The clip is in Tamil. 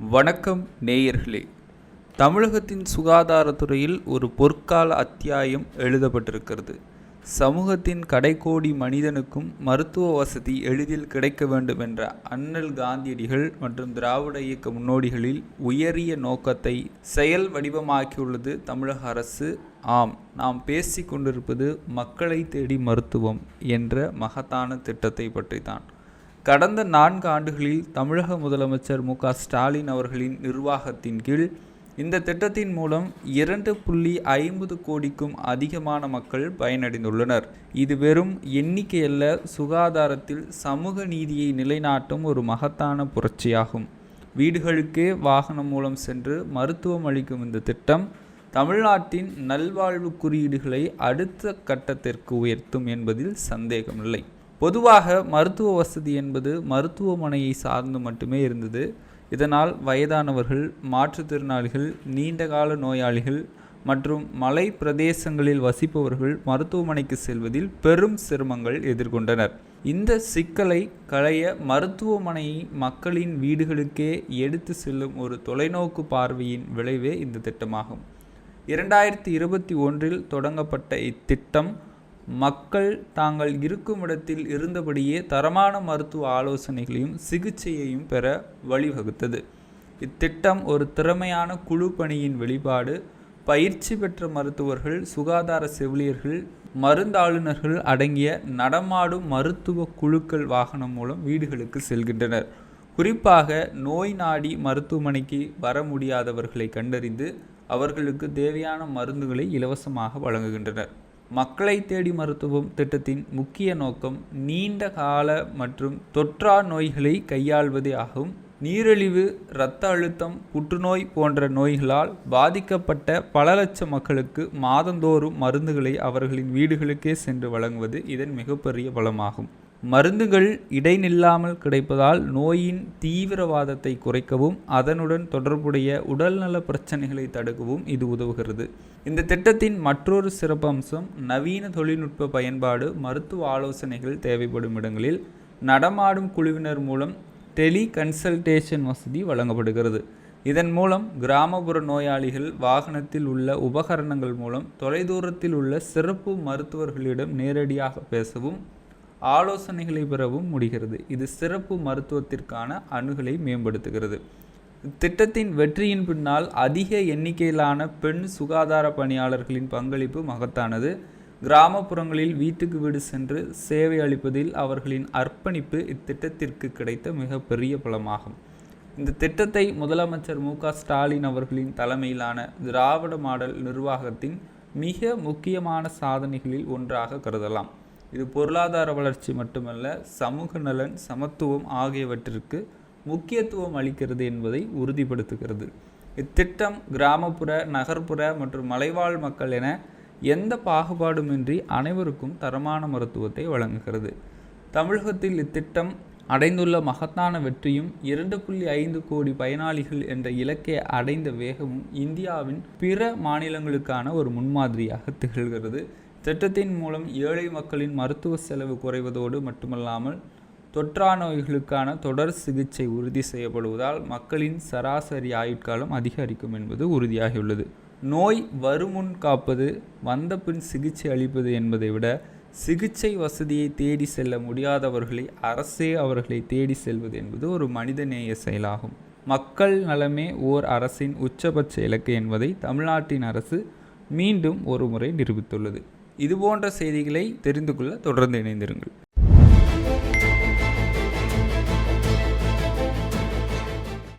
வணக்கம் நேயர்களே. தமிழகத்தின் சுகாதாரத்துறையில் ஒரு பொற்கால அத்தியாயம் எழுதப்பட்டிருக்கிறது. சமூகத்தின் கடைக்கோடி மனிதனுக்கும் மருத்துவ வசதி எளிதில் கிடைக்க வேண்டும் என்ற அண்ணல் காந்தியடிகள் மற்றும் திராவிட இயக்க முன்னோடிகளில் உயரிய நோக்கத்தை செயல் வடிவமாக்கியுள்ளது தமிழக அரசு. ஆம் நாம் பேசி கொண்டிருப்பது மக்களை தேடி மருத்துவம் என்ற மகத்தான திட்டத்தை பற்றித்தான். கடந்த நான்கு ஆண்டுகளில் தமிழக முதலமைச்சர் மு ஸ்டாலின் அவர்களின் நிர்வாகத்தின் கீழ் இந்த திட்டத்தின் மூலம் இரண்டு புள்ளி ஐம்பது கோடிக்கும் அதிகமான மக்கள் பயனடைந்துள்ளனர். இது வெறும் எண்ணிக்கையல்ல சுகாதாரத்தில் சமூக நீதியை நிலைநாட்டும் ஒரு மகத்தான புரட்சியாகும். வீடுகளுக்கே வாகனம் மூலம் சென்று மருத்துவம் அளிக்கும் இந்த திட்டம் தமிழ்நாட்டின் நல்வாழ்வு குறியீடுகளை அடுத்த கட்டத்திற்கு உயர்த்தும் என்பதில் சந்தேகமில்லை. பொதுவாக மருத்துவ வசதி என்பது மருத்துவமனையை சார்ந்து மட்டுமே இருந்தது. இதனால் வயதானவர்கள் மாற்றுத்திறனாளிகள் நீண்டகால நோயாளிகள் மற்றும் மலை பிரதேசங்களில் வசிப்பவர்கள் மருத்துவமனைக்கு செல்வதில் பெரும் சிரமங்கள் எதிர்கொண்டனர். இந்த சிக்கலை களைய மருத்துவமனையை மக்களின் வீடுகளுக்கே எடுத்து செல்லும் ஒரு தொலைநோக்கு பார்வையின் விளைவே இந்த திட்டமாகும். இரண்டாயிரத்தி இருபத்தி ஒன்றில் தொடங்கப்பட்ட இத்திட்டம் மக்கள் தாங்கள் இருக்கும் இடத்தில் இருந்தபடியே தரமான மருத்துவ ஆலோசனைகளையும் சிகிச்சையையும் பெற வழிவகுத்தது. இத்திட்டம் ஒரு திறமையான குழு பணியின் வெளிப்பாடு. பயிற்சி பெற்ற மருத்துவர்கள் சுகாதார செவிலியர்கள் மருந்தாளுநர்கள் அடங்கிய நடமாடும் மருத்துவ குழுக்கள் வாகனம் மூலம் வீடுகளுக்கு செல்கின்றனர். குறிப்பாக நோய் நாடி மருத்துவமனைக்கு வர முடியாதவர்களை கண்டறிந்து அவர்களுக்கு தேவையான மருந்துகளை இலவசமாக வழங்குகின்றனர். மக்களை தேடி மருத்துவம் திட்டத்தின் முக்கிய நோக்கம் நீண்ட கால மற்றும் தொற்றா நோய்களை கையாள்வதே ஆகும். நீரிழிவு இரத்த அழுத்தம் புற்றுநோய் போன்ற நோய்களால் பாதிக்கப்பட்ட பல லட்சம் மக்களுக்கு மாதந்தோறும் மருந்துகளை அவர்களின் வீடுகளுக்கே சென்று வழங்குவது இதன் மிகப்பெரிய பலமாகும் மருந்துகள் இடைநில்லாமல் கிடைப்பதால் நோயின் தீவிரவாதத்தை குறைக்கவும் அதனுடன் தொடர்புடைய உடல்நல பிரச்சனைகளை தடுக்கவும் இது உதவுகிறது. இந்த திட்டத்தின் மற்றொரு சிறப்பம்சம் நவீன தொழில்நுட்ப பயன்பாடு மருத்துவ ஆலோசனைகள் தேவைப்படும் இடங்களில் நடமாடும் குழுவினர் மூலம் டெலி கன்சல்டேஷன் வசதி வழங்கப்படுகிறது. இதன் மூலம் கிராமப்புற நோயாளிகள் வாகனத்தில் உள்ள உபகரணங்கள் மூலம் தொலைதூரத்தில் உள்ள சிறப்பு மருத்துவர்களிடம் நேரடியாக பேசவும் ஆலோசனைகளை பெறவும் முடிகிறது. இது சிறப்பு மருத்துவத்திற்கான அணுகலை மேம்படுத்துகிறது. திட்டத்தின் வெற்றியின் பின்னால் அதிக எண்ணிக்கையிலான பெண் சுகாதார பணியாளர்களின் பங்களிப்பு மகத்தானது. கிராமப்புறங்களில் வீட்டுக்கு வீடு சென்று சேவை அளிப்பதில் அவர்களின் அர்ப்பணிப்பு இத்திட்டத்திற்கு கிடைத்த மிகப்பெரிய பலமாகும். இந்த திட்டத்தை முதலமைச்சர் மு. ஸ்டாலின் அவர்களின் தலைமையிலான திராவிட மாடல் நிர்வாகத்தின் மிக முக்கியமான சாதனைகளில் ஒன்றாக கருதலாம். இது பொருளாதார வளர்ச்சி மட்டுமல்ல சமூக நலன் சமத்துவம் ஆகியவற்றிற்கு முக்கியத்துவம் அளிக்கிறது என்பதை உறுதிப்படுத்துகிறது. இத்திட்டம் கிராமப்புற நகர்ப்புற மற்றும் மலைவாழ் மக்கள் என எந்த பாகுபாடுமின்றி அனைவருக்கும் தரமான மருத்துவத்தை வழங்குகிறது. தமிழகத்தில் இத்திட்டம் அடைந்துள்ள மகத்தான வெற்றியும் இரண்டு புள்ளி ஐந்து கோடி பயனாளிகள் என்ற இலக்கை அடைந்த வேகமும் இந்தியாவின் பிற மாநிலங்களுக்கான ஒரு முன்மாதிரியாக திகழ்கிறது. திட்டத்தின் மூலம் ஏழை மக்களின் மருத்துவ செலவு குறைவதோடு மட்டுமல்லாமல் தொற்றா நோய்களுக்கான தொடர் சிகிச்சை உறுதி செய்யப்படுவதால் மக்களின் சராசரி ஆயுட்காலம் அதிகரிக்கும் என்பது உறுதியாகியுள்ளது. நோய் வருமுன் காப்பது வந்த பின் சிகிச்சை அளிப்பது என்பதை விட சிகிச்சை வசதியை தேடி செல்ல முடியாதவர்களை அரசே அவர்களை தேடி செல்வது என்பது ஒரு மனிதநேய செயலாகும். மக்கள் நலமே ஓர் அரசின் உச்சபட்ச இலக்கு என்பதை தமிழ்நாட்டின் அரசு மீண்டும் ஒரு முறை நிரூபித்துள்ளது. இதுபோன்ற செய்திகளை தெரிந்து கொள்ள தொடர்ந்து இணைந்திருங்கள்.